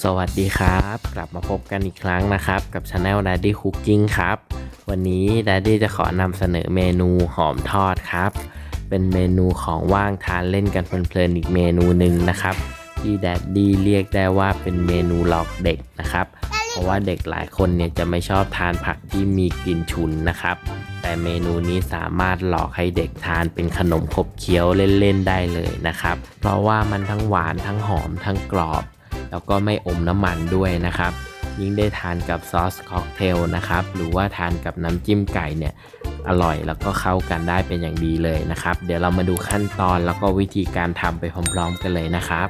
สวัสดีครับ กลับมาพบกันอีกครั้งนะครับ กับช anel Daddy Cooking ครับ วันนี้ Daddy จะขอนำเสนอเมนูหอมทอดครับ เป็นเมนูของว่างทานเล่นกันเพลินๆอีกเมนูหนึ่งนะครับ ที่ Daddy เรียกได้ว่าเป็นเมนูหลอกเด็กนะครับ เพราะว่าเด็กหลายคนเนี่ยจะไม่ชอบทานผักที่มีกลิ่นฉุนนะครับ แต่เมนูนี้สามารถหลอกให้เด็กทานเป็นขนมขบเคี้ยวเล่นๆได้เลยนะครับ เพราะว่ามันทั้งหวานทั้งหอมทั้งกรอบ แล้วก็ไม่อมน้ำมันด้วยนะครับ ยิ่งได้ทานกับซอสค็อกเทลนะครับ หรือว่าทานกับน้ำจิ้มไก่เนี่ยอร่อยแล้วก็เข้ากันได้เป็นอย่างดีเลยนะครับ เดี๋ยวเรามาดูขั้นตอนแล้วก็วิธีการทำไปพร้อมๆกันเลยนะครับ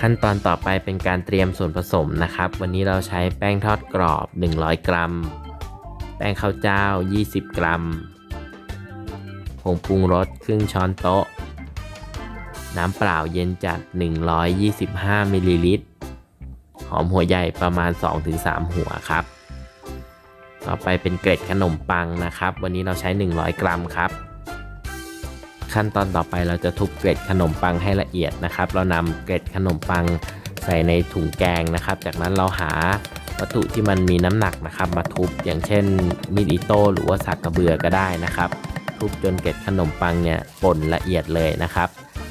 ขั้นตอนต่อไปเป็นการเตรียมส่วนผสมนะครับ วันนี้เราใช้แป้งทอดกรอบ 100 กรัม แป้งข้าวเจ้า 20 กรัมผงปรุงรสครึ่งช้อนโต๊ะ น้ำเปล่าเย็นจัด 125มิลลิลิตร หอมหัวใหญ่ประมาณ 2-3 หัวครับ ต่อไปเป็นเกล็ดขนมปังนะครับ วันนี้เราใช้ 100 กรัมครับ ขั้นตอนต่อไปเราจะทุบเกล็ดขนมปังให้ละเอียดนะครับ เรานำเกล็ดขนมปังใส่ในถุงแกงนะครับ จากนั้นเราหาวัตถุที่มันมีน้ำหนักนะครับ มาทุบอย่างเช่นมีดอิโต้หรือว่าสักกระเบือก็ได้นะครับ ทุบจนเกล็ดขนมปังเนี่ยป่นละเอียดเลยนะครับ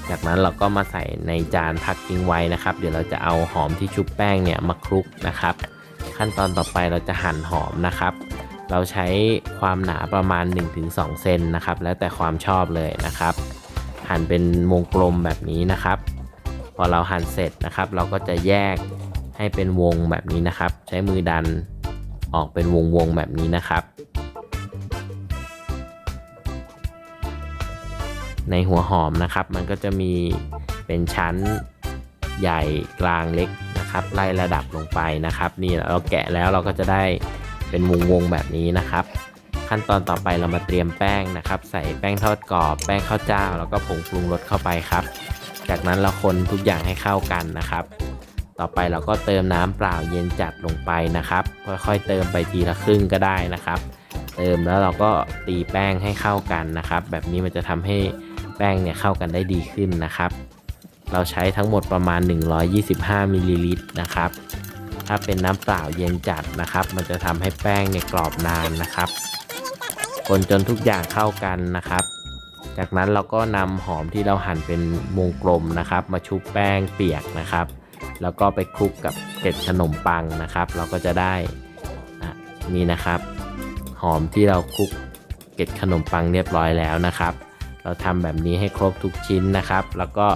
จากนั้นเราก็มาใส่ในจานพักทิ้งไว้นะครับ เดี๋ยวเราจะเอาหอมที่ชุบแป้งเนี่ยมาคลุกนะครับ ขั้นตอนต่อไปเราจะหั่นหอมนะครับ เราใช้ความหนาประมาณ 1-2 เซนนะครับ แล้วแต่ความชอบเลยนะครับ หั่นเป็นวงกลมแบบนี้นะครับ พอเราหั่นเสร็จนะครับ เราก็จะแยกให้เป็นวงแบบนี้นะครับ ใช้มือดันออกเป็นวงวงๆแบบนี้นะครับ ในหัวหอมนะครับ มันก็จะมีเป็นชั้นใหญ่กลางเล็กนะครับ ไล่ระดับลงไปนะครับ นี่เราแกะแล้วเราก็จะได้เป็นวงวงแบบนี้นะครับ ขั้นตอนต่อไปเรามาเตรียมแป้งนะครับ ใส่แป้งทอดกรอบ แป้งข้าวเจ้า แล้วก็ผงปรุงรสเข้าไปครับ จากนั้นเราคนทุกอย่างให้เข้ากันนะครับ ต่อไปเราก็เติมน้ำเปล่าเย็นจัดลงไปนะครับ ค่อยๆเติมไปทีละครึ่งก็ได้นะครับ เติมแล้วเราก็ตีแป้งให้เข้ากันนะครับ แบบนี้มันจะทำให้ แป้งเนี่ยเข้ากันได้ดีขึ้นนะครับ เราใช้ทั้งหมดประมาณ 125มิลลิลิตรนะครับ ถ้าเป็นน้ำเปล่าเย็นจัดนะครับ มันจะทำให้แป้งเนี่ยกรอบนานนะครับคนจนทุกอย่างเข้ากันนะครับ จากนั้นเราก็นำหอมที่เราหั่นเป็นวงกลมนะครับ มาชุบแป้งเปียกนะครับ แล้วก็ไปคลุกกับเกล็ดขนมปังนะครับ เราก็จะได้นี่นะครับ หอมที่เราคลุกเกล็ดขนมปังเรียบร้อยแล้วนะครับ เราทำแบบนี้ให้ครบทุกชิ้นนะครับ แล้วก็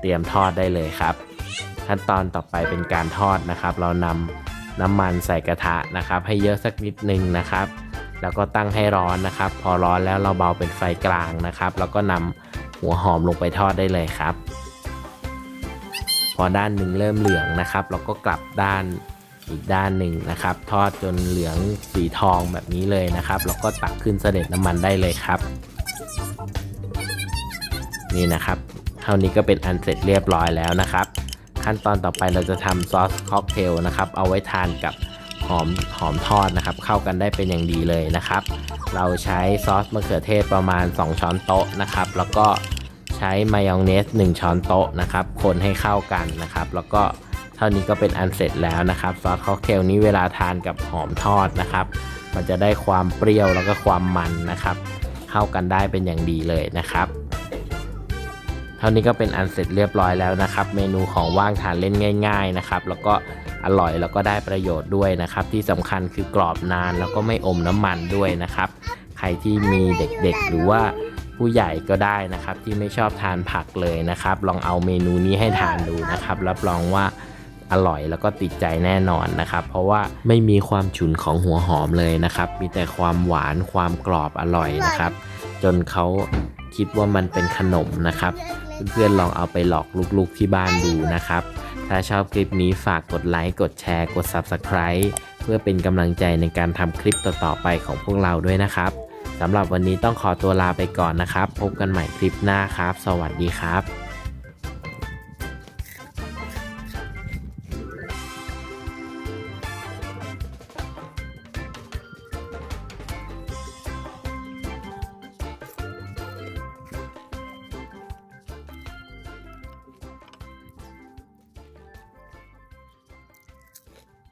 เตรียมทอดได้เลยครับ ขั้นตอนต่อไปเป็นการทอดนะครับ เรานำน้ำมันใส่กระทะนะครับ ให้เยอะสักนิดนึงนะครับ แล้วก็ตั้งให้ร้อนนะครับ พอร้อนแล้วเราเบาเป็นไฟกลางนะครับ แล้วก็นำหัวหอมลงไปทอดได้เลยครับ พอด้านหนึ่งเริ่มเหลืองนะครับ เราก็กลับด้านอีกด้านหนึ่งนะครับ ทอดจนเหลืองสีทองแบบนี้เลยนะครับ แล้วก็ตักขึ้นเสด็จน้ำมันได้เลยครับ นี่นะครับเท่านี้ก็เป็นอันเสร็จเรียบร้อยแล้วนะครับ ขั้นตอนต่อไปเราจะทำซอสค็อกเทลนะครับเอาไว้ทานกับหอมหอมทอดนะครับ เข้ากันได้เป็นอย่างดีเลยนะครับ เราใช้ซอสมะเขือเทศประมาณ 2 ช้อนโต๊ะนะครับ แล้วก็ใช้มายองเนส 1 ช้อนโต๊ะนะครับ คนให้เข้ากันนะครับ แล้วก็เท่านี้ก็เป็นอันเสร็จแล้วนะครับซอสค็อกเทลนี้เวลาทานกับหอมทอดนะครับ มันจะได้ความเปรี้ยวแล้วก็ความมันนะครับ เข้ากันได้เป็นอย่างดีเลยนะครับ เท่านี้ก็เป็นอันเสร็จเรียบร้อยแล้วนะครับ เมนูของว่างทานเล่นง่าย ๆนะครับ แล้วก็อร่อยแล้วก็ได้ประโยชน์ด้วยนะครับ ที่สำคัญคือกรอบนานแล้วก็ไม่อมน้ำมันด้วยนะครับ ใครที่มีเด็กๆ หรือว่าผู้ใหญ่ก็ได้นะครับ ที่ไม่ชอบทานผักเลยนะครับ ลองเอาเมนูนี้ให้ทานดูนะครับ รับรองว่าอร่อยแล้วก็ติดใจแน่นอนนะครับ เพราะว่าไม่มีความฉุนของหัวหอมเลยนะครับ มีแต่ความหวานความกรอบอร่อยนะครับ จนเขา คิดว่ามันเป็นขนมนะครับ เพื่อนๆลองเอาไปหลอกลูกๆที่บ้านดูนะครับ ถ้าชอบคลิปนี้ฝากกดไลค์ กดแชร์ กด Subscribe เพื่อเป็นกำลังใจในการทำคลิปต่อๆไปของพวกเราด้วยนะครับสำหรับวันนี้ต้องขอตัวลาไปก่อนนะครับ พบกันใหม่คลิปหน้าครับ สวัสดีครับ